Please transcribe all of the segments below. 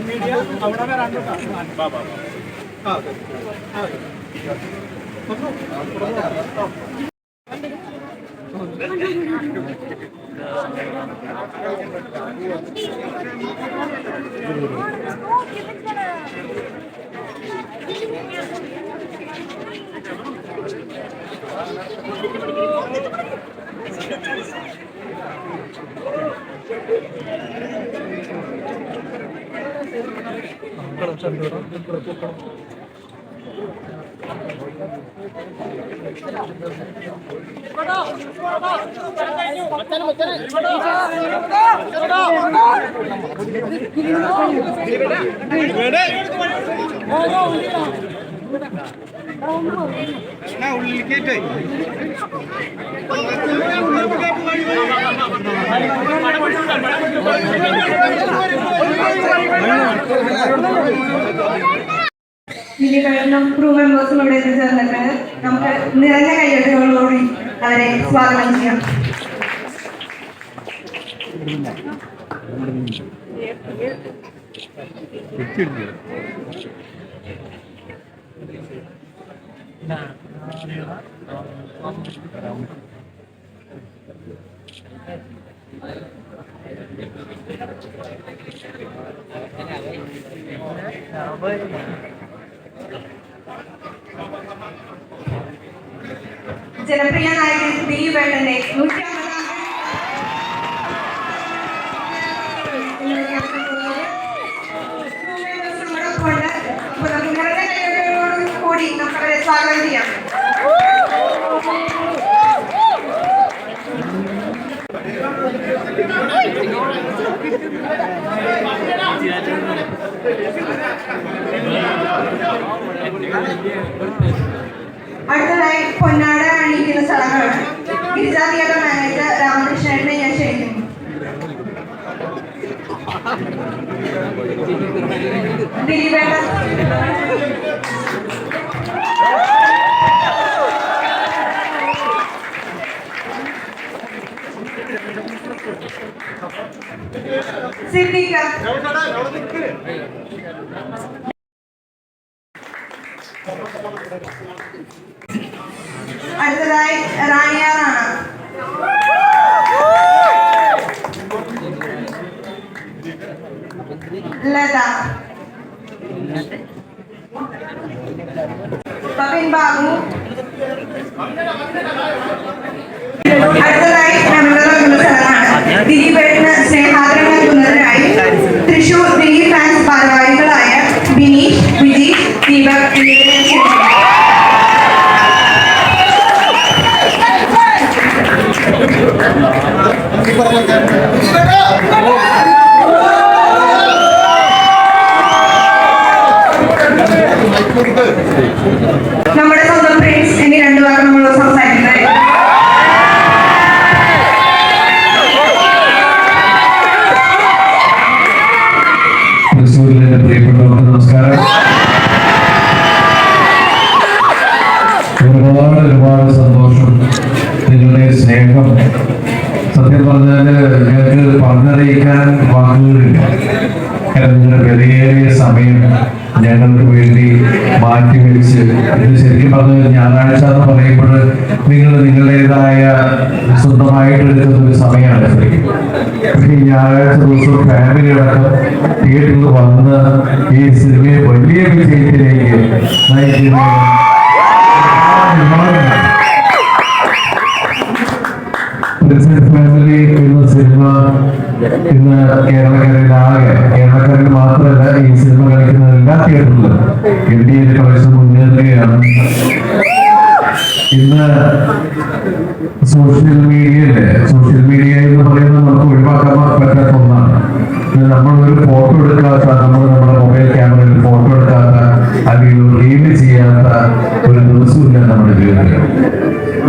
Media അവിടെ വരാൻ കേട്ടോ ആ. ഓക്കെ ఇక్కడ చంద్రుడు ఇక్కడ చూపడం ഉള്ളിലേക്കേറ്റ് വിജയകരണം ക്രൂ മെമ്പേഴ്സും ഇവിടെ എത്തിച്ചേർന്നിട്ടുണ്ട് നമുക്ക് നിറഞ്ഞ കയ്യടികളോടുകൂടി അവരെ സ്വാഗതം ചെയ്യാം. ജനപ്രിയ നായകൻ ദിലീപ് ഏട്ടന്റെ നൂറ്റി കൂടി നമുക്കവരെ സ്വാഗതം ചെയ്യാം അടുത്തതായി പൊന്നാട അണിയിക്കുന്ന ചടങ്ങാണ് ഗിരിജാ തിയേറ്റർ മാനേജർ രാമകൃഷ്ണനെ ഞാൻ ക്ഷണിക്കുന്നു. സിദ്ദീഖ. ലത പവിൻ ബാബു അടുത്തതായി നമ്മൾ നൽകുന്ന സ്ഥലമാണ് ദിലീപേട്ടിന് സ്നേഹാദരം നൽകുന്നതിനായി തൃശൂർ ദിലീപ് ഫാൻസ് ഭാരവാഹികളായ ബിനീഷ് വിജി ദീപക് എന്നിവരെ പ്രിയപ്പെട്ടവർക്ക് നമസ്കാരം. ഒരുപാട് ഒരുപാട് സന്തോഷം. നിങ്ങളുടെ സ്നേഹം. സത്യം പറഞ്ഞാൽ ഞങ്ങൾക്ക് പറഞ്ഞറിയിക്കാൻ വാക്കുകളില്ല. കാരണം നിങ്ങളുടെ വിലയേറിയ സമയം ഞങ്ങൾക്ക് വേണ്ടി മാറ്റിവെച്ച് ഇത് ശരിക്കും പറഞ്ഞാൽ ഞായറാഴ്ച എന്ന് പറയുമ്പോൾ നിങ്ങൾ നിങ്ങളുടേതായ സ്വന്തമായിട്ട് എടുക്കുന്ന ഒരു സമയമാണ് ശരിക്കും. ഈ ഞായറാഴ്ച ദിവസം ഫാമിലി അടക്കം തിയേറ്ററിൽ വന്ന് ഈ സിനിമയെ വലിയ വിജയത്തിലേക്ക് നയിക്കുന്ന ഫാമിലി എന്ന സിനിമ ഇന്ന് കേരളക്കരയിലാകെ കേരളക്കരയിൽ മാത്രമല്ല ഈ സിനിമ കളിക്കുന്ന എല്ലാ തിയേറ്ററിലും എൻ ഡി എ പ്രവേശനം മുന്നേറുകയാണ് ഇന്ന് സോഷ്യൽ മീഡിയയിലെ സോഷ്യൽ മീഡിയ എന്ന് പറയുന്നത് നമുക്ക് ഒഴിവാക്കാൻ പറ്റാത്ത ഒന്നാണ്. നമ്മൾ ഒരു ഫോട്ടോ എടുക്കാത്ത നമ്മൾ നമ്മുടെ മൊബൈൽ ക്യാമറയിൽ ഫോട്ടോ എടുക്കാത്ത അല്ലെങ്കിൽ റീൽ ചെയ്യാത്ത ഒരു ദിവസമില്ല നമ്മുടെ ജീവിതത്തിൽ.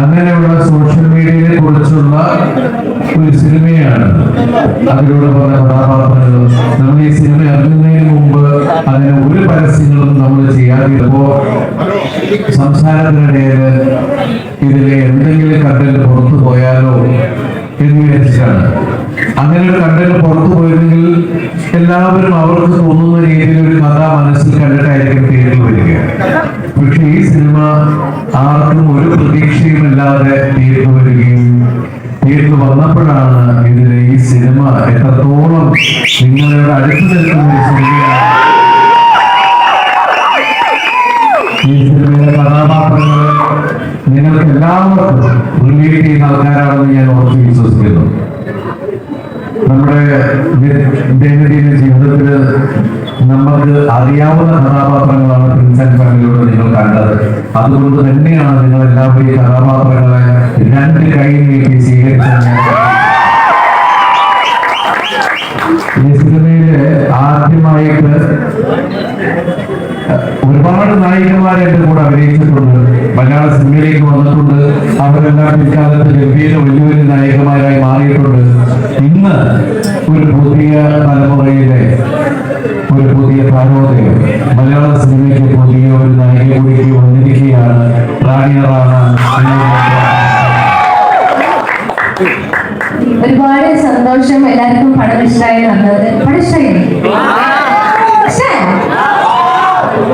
അങ്ങനെയുള്ള സോഷ്യൽ മീഡിയയെ കുറിച്ചുള്ള ഒരു സിനിമയാണ്. അതിലൂടെ പറഞ്ഞ കഥാപാത്രങ്ങൾ നമ്മൾ ഈ സിനിമ ഇറങ്ങുന്നതിന് മുമ്പ് അതിന് ഒരു പരസ്യങ്ങളും നമ്മൾ ചെയ്യാതിരുമ്പോ സംസാരത്തിനിടയിൽ ഇതിലെ എന്തെങ്കിലും കണ്ടന്റ് പുറത്തു പോയാലോ എന്ന് വിചാരിച്ചാണ്. അങ്ങനെ ഒരു കണ്ടന്റ് പുറത്തു പോയിരുന്നെങ്കിൽ എല്ലാവരും അവർക്ക് തോന്നുന്ന രീതിയിൽ ഒരു കഥ മനസ്സിൽ കണ്ടിട്ടായിരിക്കും തിയേറ്ററിൽ വരിക. പക്ഷെ ഈ സിനിമ ആർക്കും ഒരു പ്രതീക്ഷയും ഇല്ലാതെ തിയേറ്ററിൽ വരികയും തിയേറ്ററിൽ വന്നപ്പോഴാണ് ഇതിലെ ഈ സിനിമ എത്രത്തോളം നിങ്ങളുടെ അടുത്ത് നിൽക്കുന്ന സിനിമയാണ്. ഈ സിനിമയിലെ കഥാപാത്രങ്ങൾ നിങ്ങൾക്ക് എല്ലാവർക്കും റിലേറ്റ് ചെയ്യുന്ന ആൾക്കാരാണെന്ന് ഞാൻ ഓർത്ത് വിശ്വസിക്കുന്നു. നമ്മുടെ ദൈനംദിന ജീവിതത്തിൽ നമുക്ക് അറിയാവുന്ന കഥാപാത്രങ്ങളാണ് പ്രിൻസ് ആൻഡ് ഫാമിലിയോട് നിങ്ങൾ കണ്ടത്. അതുകൊണ്ട് തന്നെയാണ് നിങ്ങൾ എല്ലാവരും ഈ കഥാപാത്രങ്ങളെ രണ്ട് കൈ നീട്ടി സ്വീകരിച്ചത്. ഈ സിനിമയിലെ ആദ്യമായിട്ട് ഒരുപാട് നായികമാരെ എന്റെ കൂടെ അഭിനയിച്ചിട്ടുണ്ട്. മലയാള സിനിമയിലേക്ക് വന്നിട്ടുണ്ട്. അവരെല്ലാം പിൽക്കാലത്ത് ഗംഭീര വലിയ വലിയ നായികന്മാരായി മാറിയിട്ടുണ്ട്. ഇന്ന് ഒരു പുതിയ തലമുറയിലെ ഒരു പുതിയ താരോദയം മലയാള സിനിമയ്ക്ക് പുതിയ ഒരു നായിക കൂടിക്ക് വന്നിരിക്കുകയാണ്. റാണി റാണ. ഒരുപാട് സന്തോഷം. എല്ലാവർക്കും പടം വന്നത്. പടം?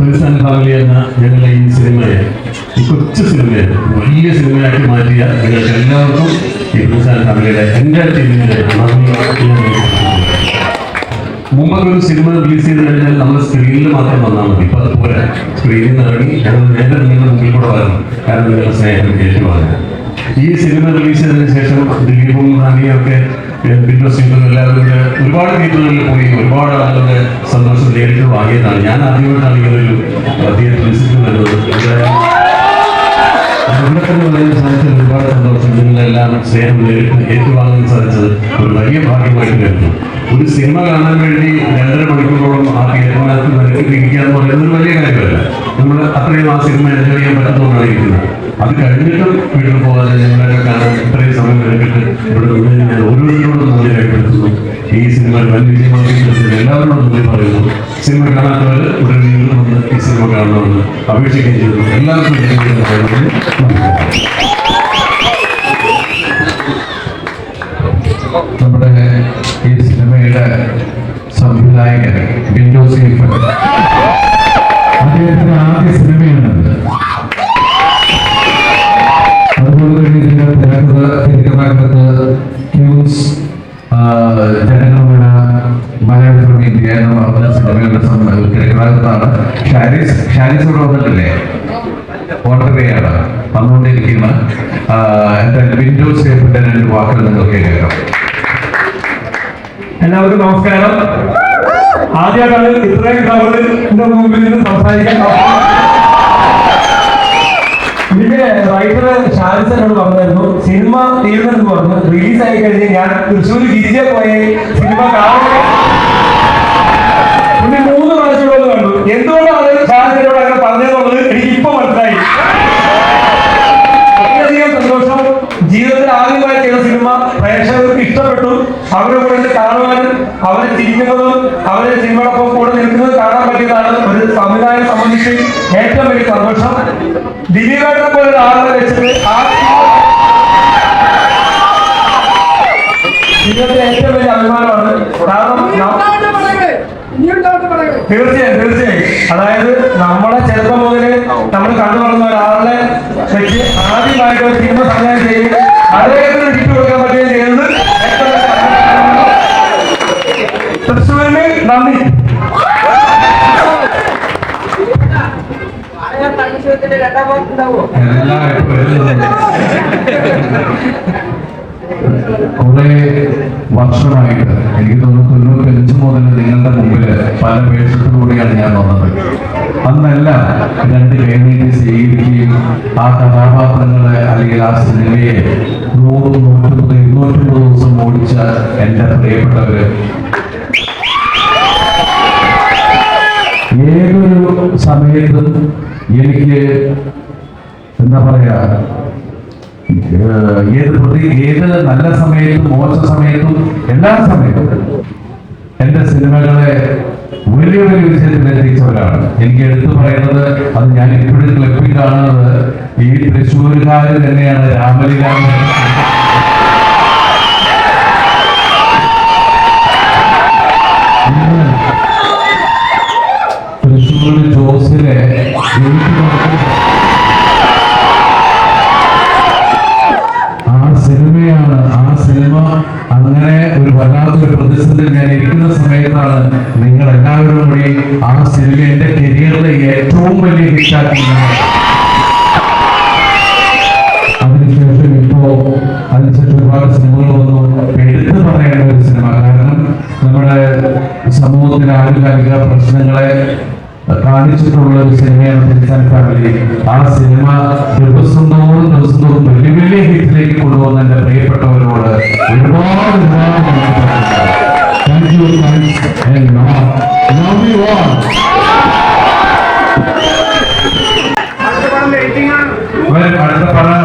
പ്രിൻസ് ഫാമിലി എന്ന ഞങ്ങളുടെ ഈ സിനിമയെ ഈ കൊച്ചു സിനിമയെ വലിയ സിനിമയാക്കി മാറ്റിയ നിങ്ങൾക്ക് എല്ലാവർക്കും ഈ പ്രതിസ്ഥാന ആൻഡ് എന്റെ ടീമിന്റെ മുമ്പൊക്കെ ഒരു സിനിമ റിലീസ് ചെയ്ത് കഴിഞ്ഞാൽ നമ്മൾ സ്ക്രീനിൽ മാത്രം വന്നാൽ മതി. ഇപ്പം അതുപോലെ സ്ക്രീനിൽ നിന്ന് ഇറങ്ങി ഞങ്ങൾ നേരെ നിങ്ങളുടെ മുമ്പിൽ കൂടെ വരണം. കാരണം നിങ്ങളുടെ സ്നേഹം ഏറ്റുവാങ്ങാൻ ഈ സിനിമ റിലീസ് ചെയ്തതിന് ശേഷം ദിലീപും റാണിയും ഒക്കെ സീറ്റും എല്ലാവരും ഒരുപാട് തിയേറ്ററുകളിൽ പോയി ഒരുപാട് ആളുകളുടെ സന്തോഷം നേരിട്ട് വാങ്ങിയതാണ്. ഞാൻ ആദ്യമായിട്ടാണ് ഒരു തിയേറ്റർ വിസിറ്റ് വരുന്നത് സാധിച്ചത് ഒരുപാട് സന്തോഷം. നിങ്ങളെല്ലാം സ്നേഹം നേരിട്ട് ഏറ്റുവാങ്ങാൻ സാധിച്ചത് ഒരു വലിയ ഭാഗ്യമായിട്ട് കരുതുന്നു. ഒരു സിനിമ കാണാൻ വേണ്ടി രണ്ടര മണിക്കൂറോളം ആ തീരുമാനത്തിൽ ഇരിക്കുക എന്ന് പറയുന്നത് ഒരു വലിയ കാര്യമല്ല. നമ്മൾ അത്രയും ആ സിനിമ എൻജോയ് ചെയ്യാൻ പറ്റുന്നതുകൊണ്ടാണ് ഇരിക്കുന്നത് അത് കഴിഞ്ഞിട്ടും വീട്ടിൽ പോകാതെ ഞങ്ങളൊക്കെ കാണാൻ ഇത്രയും സമയം എടുത്തിട്ട് ഇവിടെ ഞാൻ ഓരോരുത്തരോടും നന്ദി രേഖപ്പെടുത്തുന്നു. ഈ സിനിമ വൻ വിജയമാക്കി തീർച്ചയായും എല്ലാവരോടും നന്ദി പറയുന്നു. സിനിമ കാണാത്തവർ ഇവിടെ വീണ്ടും വന്ന് ഈ സിനിമ കാണണമെന്ന് അപേക്ഷിക്കുകയും ചെയ്തു എല്ലാവർക്കും. നമ്മുടെ സിനിമയുടെ സംവിധായകൻ ബിന്ദു സീഫ് അദ്ദേഹത്തിന്റെ ആദ്യ സിനിമയാണിത് അതുപോലെ തന്നെ ഇതിന്റെ തിരക്കഥ സിനിമയുടെ ഷാരിസ് ഷാരിസ് വന്നുകൊണ്ടിരിക്കുന്ന ആ, എന്റെ വിൻഡോ സേഫിന്റെ രണ്ട് വാക്കുകൾ നിങ്ങൾക്ക് കേൾക്കാം. എല്ലാവർക്കും നമസ്കാരം. ആദ്യമായിട്ടാണ് ഇത്രയും ക്രൗഡിന്റെ മുമ്പിൽ നിന്ന് സംസാരിക്കാൻ ഇതിന്റെ റൈറ്റർ ഷാരിസ് പറഞ്ഞായിരുന്നു സിനിമ തീരുന്നെന്ന് പറഞ്ഞു റിലീസ് ആയി കഴിഞ്ഞ് ഞാൻ തൃശ്ശൂർ ഗിരിജ പോയി സിനിമ പിന്നെ മൂന്ന് പ്രാവശ്യം കണ്ടു. എന്തുകൊണ്ടാണ് ഷാരിസ് അങ്ങനെ പറഞ്ഞതെന്നുള്ളത് എനിക്ക് ഇപ്പൊ മനസ്സിലായി. വളരെയധികം സന്തോഷം. ജീവിതത്തിൽ ആദ്യമായി ചെയ്ത സിനിമ പ്രേക്ഷകർക്ക് ഇഷ്ടപ്പെട്ടു. അവരെ കൂടെ അവരെ ചിരിക്കുന്നതും അവർ സിനിമയോടൊപ്പം കൂടെ നിൽക്കുന്നത് കാണാൻ പറ്റിയതാണ് ഒരു സംവിധാനം സംബന്ധിച്ച് ഏറ്റവും വലിയ സന്തോഷം. ദിലീപേട്ടനെ പോലെ ഒരാളെ വെച്ചിട്ട് ആ ജീവിതത്തിലെ ഏറ്റവും വലിയ അഭിമാനമാണ്. കാരണം തീർച്ചയായും തീർച്ചയായും. അതായത് നമ്മളെ ചെറുപ്പം മുതൽ നമ്മൾ കണ്ടു വളർന്ന ഒരാളെ വെച്ച് ആദ്യമായിട്ട് ഒരു സിനിമ സംവിധാനം ചെയ്യും അദ്ദേഹത്തിന് നന്ദി. കുറെ വർഷമായിട്ട് എനിക്ക് തോന്നുന്നു തൊണ്ണൂറ്റഞ്ച് മുതൽ നിങ്ങളുടെ മുമ്പിൽ പല വേഷത്തിലൂടെയാണ് ഞാൻ വന്നത് അന്നെല്ലാം രണ്ട് കൈനീട്ടി സ്വീകരിക്കുകയും ആ കഥാപാത്രങ്ങളെ അല്ലെങ്കിൽ ആ സിനിമയെ നൂറ് നൂറ്റമ്പത് ഇരുന്നൂറ്റമ്പത് ദിവസം ഓടിച്ച എന്റെ പ്രിയപ്പെട്ടവര് ഏതൊരു സമയത്തും എനിക്ക് എന്താ പറയാ ഏത് പ്രതി ഏത് നല്ല സമയത്തും മോശ സമയത്തും എല്ലാ സമയത്തും എന്റെ സിനിമകളെ വലിയ വലിയ വിജയത്തിൽ എത്തിച്ചവരാണ് എനിക്ക് എടുത്തു പറയുന്നത് അത് ഞാൻ ഇപ്പോഴും ക്ലിപ്പിൽ കാണുന്നത് ഈ തൃശ്ശൂരുകാർ തന്നെയാണ് രാമലിരാമൻ തൃശ്ശൂർ ജോസിനെ ആ സിനിമയാണ് ആ സിനിമ അങ്ങനെ ഒരു വല്ലാത്തൊരു പ്രതിസന്ധി ഞാൻ ഇരിക്കുന്ന സമയത്താണ് നിങ്ങൾ എല്ലാവരും കൂടി ആ സിനിമ എന്റെ കരിയറിലെ ഏറ്റവും വലിയ ഹിറ്റാക്കുന്നത്. അതിനുശേഷം ഇപ്പോ അതിനുശേഷം ഒരുപാട് സിനിമകൾ വന്നു. എടുത്തു പറയേണ്ട ഒരു സിനിമ. കാരണം നമ്മുടെ സമൂഹത്തിലെ ആനുകാലിക പ്രശ്നങ്ങളെ ഒരു സിനിമയാണ് തിരിച്ചാൻ ഫാമിലി ആ സിനിമ ദിവസം തോറും ദിവസം തോറും വലിയ വലിയ ഹിറ്റിലേക്ക് കൊണ്ടുപോകുന്ന എന്റെ പ്രിയപ്പെട്ടവരോട് ഒരുപാട് ഒരുപാട് thank you thanks love you all വരും അടുത്ത പടം